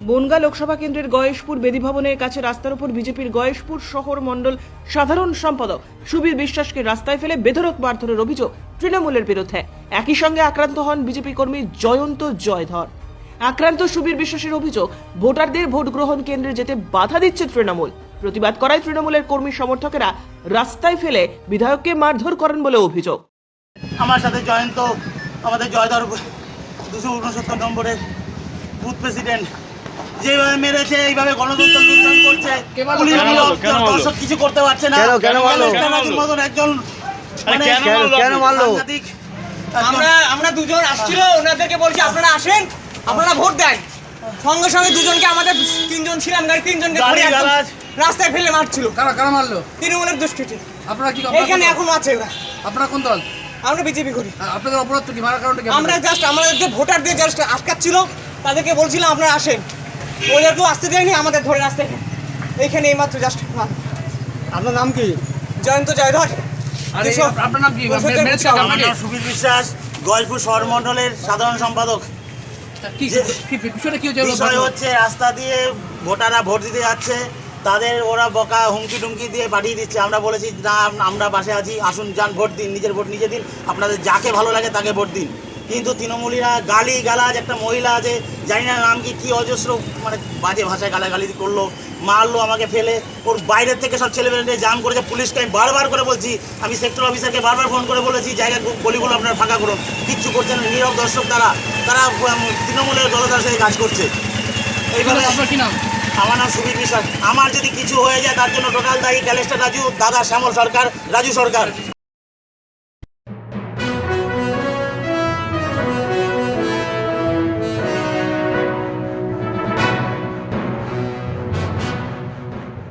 বনগা লোকসভা কেন্দ্রের গয়েশপুর বেদি ভবনের কাছে রাস্তার উপর বিজেপির গয়েশপুর শহর মণ্ডল সাধারণ সম্পাদক সুবীর বিশ্বাসকে রাস্তায় ফেলে বেধরক মারধরের অভিযোগ তৃণমূলের বিরুদ্ধে। একই সঙ্গে আক্রান্ত হন বিজেপি কর্মী জয়ন্ত জয়ধর। আক্রান্ত সুবীর বিশ্বাসের অভিযোগ, ভোটারদের ভোট গ্রহণ কেন্দ্রে যেতে বাধা দিচ্ছে তৃণমূল। প্রতিবাদ করায় তৃণমূলের কর্মী সমর্থকেরা রাস্তায় ফেলে বিধায়ককে মারধর করেন বলে অভিযোগ। আমার সাথে জয়ন্ত, আমাদের জয়ধর দুশো উনসত্তর নম্বরের বুথ প্রেসিডেন্ট যেভাবে মেরেছে এইভাবে গণতন্ত্র লুণ্ঠন করছে। পুলিশ দর্শক কিছু করতে পারছে না। কেন- কেন মতন একজন মানে কেন- মারলো? আমরা আমরা দুজন আসছিল ওনাদেরকে বলছি আপনারা আসেন আপনারা ভোট দেন। সঙ্গে সঙ্গে দুজনকে আমাদের তিনজন ছিলাম গাড়ি তিনজনকে ধরে। রাস্তায় ফেলে মারছিল। কারা কারা মারলো? তৃণমূলের দুষ্কৃতি। আপনারা কি এখানে এখন আছে ওরা। আপনারা কোন দল? আমরা বিজেপি করি। আপনাদের অপরাধ তো কি? মারার কারণটা আমরা জাস্ট আমাদের যে ভোটারদের জাস্ট আটকাচ্ছিল তাদেরকে বলছিলাম আপনারা আসেন। ওদেরকেও আসতে দেয়নি আমাদের ধরে রাস্তায় এইখানে এইমাত্র জাস্ট আপনার নাম কি? জয়ন্ত জয়ধর। আর এই আপনার নাম কি? পরিষদের মেরেছে উৎসব। আমার নাম সুবীর বিশ্বাস শহর মণ্ডলের সাধারণ সম্পাদক। কি কি বিষয়টা কি হচ্ছে? বিষয় হচ্ছে রাস্তা দিয়ে ভোটাররা ভোট দিতে যাচ্ছে তাদের ওরা বকা হুমকি টুমকি দিয়ে পাঠিয়ে দিচ্ছে। আমরা বলেছি না আমরা বাসে আছি আসুন যান ভোট দিন নিজের ভোট নিজে দিন। আপনাদের যাকে ভালো লাগে তাকে ভোট দিন। কিন্তু তৃণমূলীরা গালি গালাজ একটা মহিলা আছে জানি না নাম কি কী অজস্র মানে বাজে ভাষায় গালাগালি করল মারলো আমাকে ফেলে ওর বাইরের থেকে সব ছেলেমেয়েদের জাম করেছে পুলিশকে আমি বারবার করে বলছি আমি সেক্টর অফিসারকে বারবার ফোন করে বলেছি জায়গা গলিগুলো আপনারা ফাঁকা করুন কিচ্ছু করছেন না নীরব দর্শক তারা তারা তৃণমূলের দলদার সাথে কাজ করছে। এইভাবে আপনার কি নাম? আমার নাম সুবীর বিশ্বাস আমার যদি কিছু হয়ে যায় তার জন্য টোটাল দায়ী ক্যালেস্টার রাজু দাদা শ্যামল সরকার রাজু সরকার।